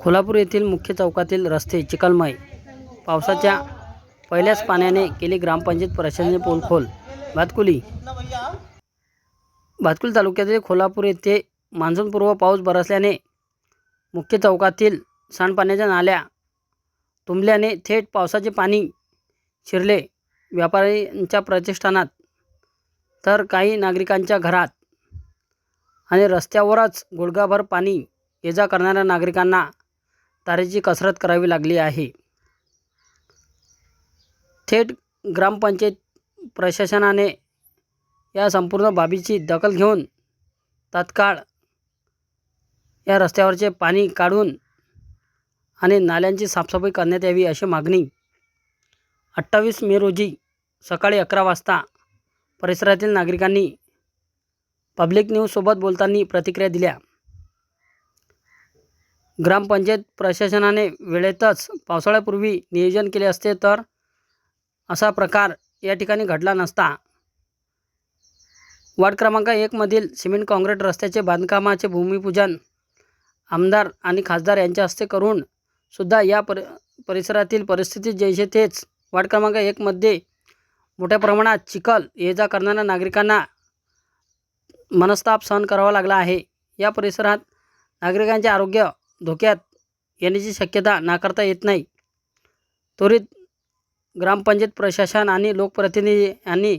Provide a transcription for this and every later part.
कोल्हापूर येथील मुख्य चौकातील रस्ते चिखलमय पावसाच्या पहिल्याच पाण्याने केली ग्रामपंचायत प्रशासनाची पोलखोल. भातकुली. भातकुली तालुक्यातील कोल्हापूर येथे मान्सूनपूर्व पाऊस बरसल्याने मुख्य चौकातील सांडपाण्याच्या नाल्या तुंबल्याने थेट पावसाचे पाणी शिरले. व्यापाऱ्यांच्या प्रतिष्ठानात तर काही नागरिकांच्या घरात आणि रस्त्यावरच गुडघाभर पाणी ये जा करणाऱ्या नागरिकांना तारेची कसरत करावी लागली आहे. थेट ग्रामपंचायत प्रशासनाने या संपूर्ण बाबीची दखल घेऊन तात्काळ या रस्त्यावरचे पाणी काढून आणि नाल्यांची साफसफाई करण्यात यावी अशी मागणी. अठ्ठावीस मे रोजी सकाळी अकरा वाजता परिसरातील नागरिकांनी पब्लिक न्यूजसोबत बोलताना प्रतिक्रिया दिल्या. ग्रामपंचायत प्रशासनाने वेळेतच पावसाळ्यापूर्वी नियोजन केले असते तर असा प्रकार या ठिकाणी घडला नसता. वार्ड क्रमांक एकमधील सिमेंट काँक्रीट रस्त्याचे बांधकामाचे भूमिपूजन आमदार आणि खासदार यांच्या हस्ते करून सुद्धा या पर परिसरातील परिस्थिती जैसे तेच वार्ड क्रमांक एकमध्ये मोठ्या प्रमाणात चिखल ये जा करणाऱ्या नागरिकांना मनस्ताप सहन करावा लागला आहे. या परिसरात नागरिकांचे आरोग्य धोक्यात येण्याची शक्यता नाकारता येत नाही. त्वरित ग्रामपंचायत प्रशासन आणि लोकप्रतिनिधी यांनी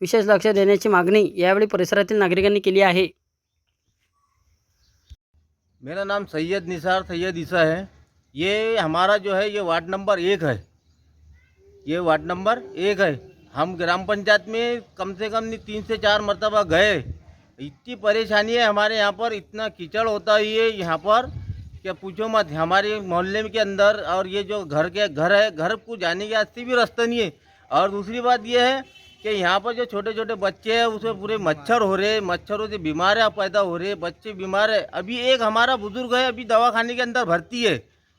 विशेष लक्ष देण्याची मागणी यावेळी परिसरातील नागरिकांनी केली आहे. मेरा नाम सैयद निसार सैयद ईसा है। ये हमारा जो है ये वार्ड नंबर एक है। ये वार्ड नंबर एक है। हम ग्राम पंचायत में कम से कम तीन से चार मरतबा गए। इतनी परेशानी है हमारे यहाँ पर इतना कीचड़ होता ही है यहाँ पर। क्या पूछो मत, हमारे मोहल्ले के अंदर और ये जो घर के घर है, घर को जाने के रास्ते भी रास्ता नहीं है। और दूसरी बात ये है कि यहाँ पर जो छोटे छोटे बच्चे हैं, उसमें पूरे मच्छर हो रहे मच्छरों से बीमारियाँ पैदा हो रही है, बच्चे बीमार है। अभी एक हमारा बुज़ुर्ग है, अभी दवाखाने के अंदर भर्ती है,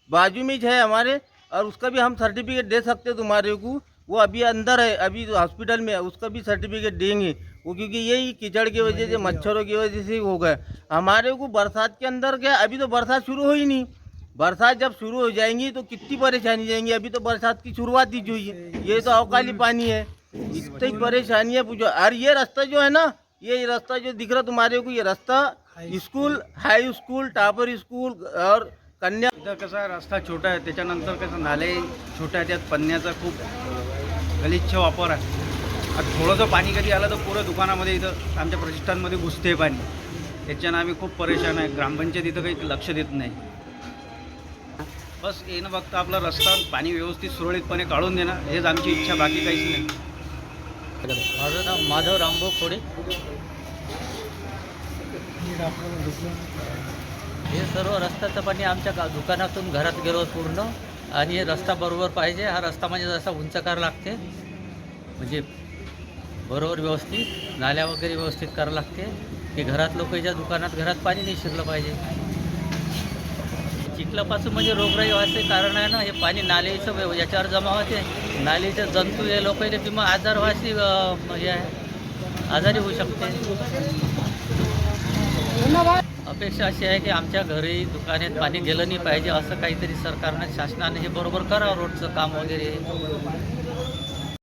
बाजू में ही हमारे, और उसका भी हम सर्टिफिकेट दे सकते तुम्हारे को। वो अभी अंदर है अभी हॉस्पिटल में है उसका भी सर्टिफिकेट देंगे। वो क्योंकि यही कीचड़ की वजह से मच्छरों की वजह से हो गए। हमारे को बरसात के अंदर क्या अभी तो बरसात शुरू हो ही नहीं। बरसात जब शुरू हो जाएँगी तो कितनी परेशानी जाएँगी अभी तो बरसात की शुरुआत ही हुई। है ये तो अवकाली पानी है। इतनी परेशानी है पूछो। और ये रास्ता जो है ना ये रास्ता जो दिख रहा तुम्हारे को ये रास्ता school high school topper school और कन्या इथं कसा रस्ता छोटा आहे त्याच्यानंतर कसं नाले छोट्या त्यात पन्न्याचा खूप गलिच्छ वापर आहे. आता थोडंसं पाणी कधी आलं तर पुरं दुकानामध्ये इथं आमच्या प्रतिष्ठानमध्ये घुसते पाणी. त्याच्यानं आम्ही खूप परेशान आहे. ग्रामपंचायत इथं काही लक्ष देत नाही. बस येणं फक्त आपला रस्ता पाणी व्यवस्थित सुरळीतपणे काढून देणं हेच आमची इच्छा बाकी काहीच नाही. माझं नाव माधव रामभाऊ खोडे. हे सर्व रस्त्याचं पाणी आमच्या दुकानातून घरात गेलो पूर्ण. आणि हे रस्ता बरोबर पाहिजे. हा रस्ता म्हणजे जसा उंच करावं लागते म्हणजे बरोबर व्यवस्थित नाल्या वगैरे व्यवस्थित करावं लागते. की घरात लोकांच्या दुकानात घरात पाणी नाही शिरलं पाहिजे. चिखलापासून म्हणजे रोगराई व्हायचं कारण आहे ना हे पाणी नालेचं याच्यावर जमा होते. नालेचे जंतू हे लोकांना किंवा आजार व्हायची हे आहे. आजारी होऊ शकते. अपेक्षा अशी आहे की आमच्या घरी दुकानात पाणी गेलं नाही पाहिजे असं काहीतरी सरकारनं शासनाने हे बरोबर करा रोडचं काम वगैरे.